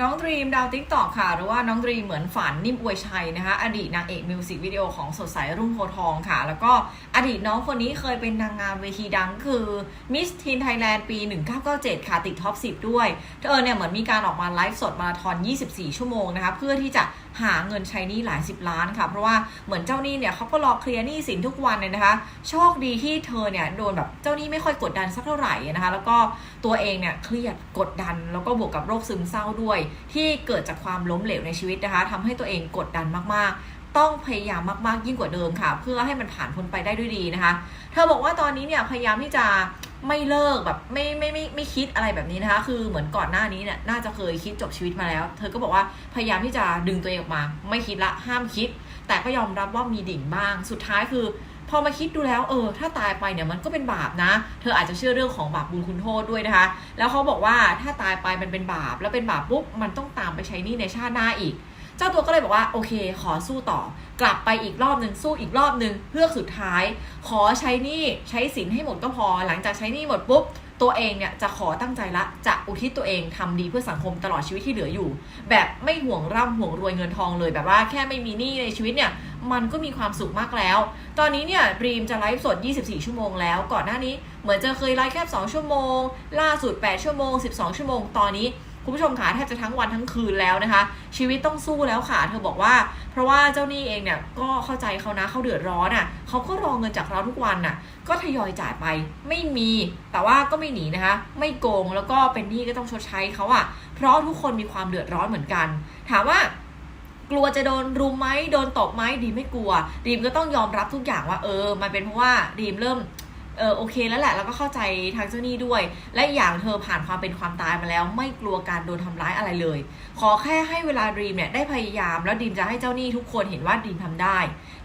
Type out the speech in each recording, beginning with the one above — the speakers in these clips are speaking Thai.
น้องดรีมดาวติ๊กตอกค่ะ หรือว่าน้องดรีมเหมือนฝันนิ่มอวยชัยนะคะ อดีตนางเอกมิวสิกวิดีโอของสดใสรุ่งโพทองค่ะ แล้วก็อดีตน้องคนนี้เคยเป็นนางงามเวทีดังคือมิสทีนไทยแลนด์ปี 1997 ค่ะ ติดท็อป 10 ด้วย เธอเนี่ยเหมือนมีการออกมาไลฟ์สดมาราธอน 24 ชั่วโมงนะคะ เพื่อที่จะหาเงินใช้หนี้หลายสิบล้านค่ะ เพราะว่าเหมือนเจ้าหนี้เนี่ยเขาก็รอเคลียร์หนี้สินทุกวันเลยนะคะ โชคดีที่เธอเนี่ยโดนแบบเจ้าหนี้ไม่ค่อยกดดันสักเท่าไหร่นะคะ แล้วก็ตัวเองเนี่ยเครียดกดดันแล้วก็บวกกับโรคซึมเศร้าด้วยที่เกิดจากความล้มเหลวในชีวิตนะคะทำให้ตัวเองกดดันมากๆ ต้องพยายามมากๆยิ่งกว่าเดิมค่ะ เพื่อให้มันผ่านพ้นไปได้ด้วยดีนะคะ เธอบอกว่าตอนนี้เนี่ยพยายามที่จะ ไม่เลิกแบบไม่ไม่ไม่ไม่คิดอะไรแบบนี้นะคะ คือเหมือนก่อนหน้านี้เนี่ยน่าจะเคยคิดจบชีวิตมาแล้ว เธอก็บอกว่าพยายามที่จะดึงตัวเองออกมา ไม่คิดละห้ามคิด แต่ก็ยอมรับว่ามีดิ่งบ้าง สุดท้ายคือ พอมาคิดดูแล้วเออ ถ้าตายไปเนี่ยมันก็เป็นบาปนะ เธออาจจะเชื่อเรื่องของบาปบุญคุณโทษด้วยนะคะ แล้วเขาบอกว่าถ้าตายไปมันเป็นบาปแล้วเป็นบาปปุ๊บมันต้องตามไปใช้หนี้ในชาติหน้าอีก เจ้าตัวก็เลยบอกว่าโอเค ขอสู้ต่อ กลับไปอีกรอบหนึ่งสู้อีกรอบหนึ่งเพื่อสุดท้าย ขอใช้นี้ใช้สินให้หมดก็พอ หลังจากใช้นี้หมดปุ๊บตัวเองเนี่ยจะขอตั้งใจละจะอุทิศตัวเองทำดีเพื่อสังคมตลอดชีวิตที่เหลืออยู่ แบบไม่ห่วงร่ำห่วงรวยเงินทองเลยแบบว่าแค่ไม่มีหนี้ในชีวิตเนี่ยมันก็มีความสุขมากแล้ว ตอนนี้เนี่ยรีมจะไลฟ์สด 24 ชั่วโมงแล้ว ก่อนหน้านี้เหมือนจะเคยไลฟ์แค่ 2 ชั่วโมง ล่าสุด 8 ชั่วโมง 12 ชั่วโมง ตอนนี้ คุณผู้ชมคะแทบจะทั้งวันทั้งคืนแล้วนะคะ ชีวิตต้องสู้แล้วค่ะ เธอบอกว่า เพราะว่าเจ้าหนี้เองเนี่ยก็เข้าใจเขานะเขาเดือดร้อนอะเขาก็รอเงินจากเราทุกวันน่ะ ก็ทยอยจ่ายไปไม่มีแต่ว่าก็ไม่หนีนะคะ ไม่โกงแล้วก็เป็นหนี้ก็ต้องชดใช้เขาอะ เพราะทุกคนมีความเดือดร้อนเหมือนกัน ถามว่ากลัวจะโดนรุมไหมโดนตบไหมดีไม่กลัวดีมก็ต้องยอมรับทุกอย่างว่าเออ มันเป็นเพราะว่าดีมเริ่ม เออโอเคแล้วแหละ แล้วก็เข้าใจทางเจ้าหนี้ด้วย และอย่างเธอผ่านความเป็นความตายมาแล้ว ไม่กลัวการโดนทำร้ายอะไรเลย ขอแค่ให้เวลาดีมเนี่ยได้พยายาม แล้วดีมจะให้เจ้าหนี้ทุกคนเห็นว่าดีมทำได้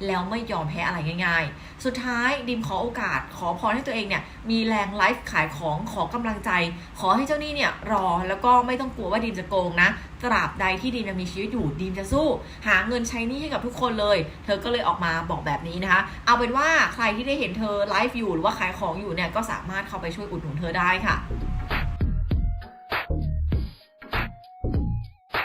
แล้วไม่ยอมแพ้อะไรง่ายๆ สุดท้ายดีมขอโอกาส ขอพรให้ตัวเองเนี่ยมีแรงไลฟ์ขายของขอกำลังใจ ขอให้เจ้าหนี้เนี่ยรอแล้วก็ไม่ต้องกลัวว่าดีมจะโกงนะตราบใดที่ดีมยังมีชีวิตอยู่ดีมจะสู้ หาเงินใช้หนี้ให้กับทุกคนเลย เธอก็เลยออกมาบอกแบบนี้นะคะ เอาเป็นว่าใครที่ได้เห็นเธอไลฟ์อยู่หรือว่าายของอยู่เนี่ยก็สามารถเข้าไปช่วยอุดหนุนเธอได้ค่ะ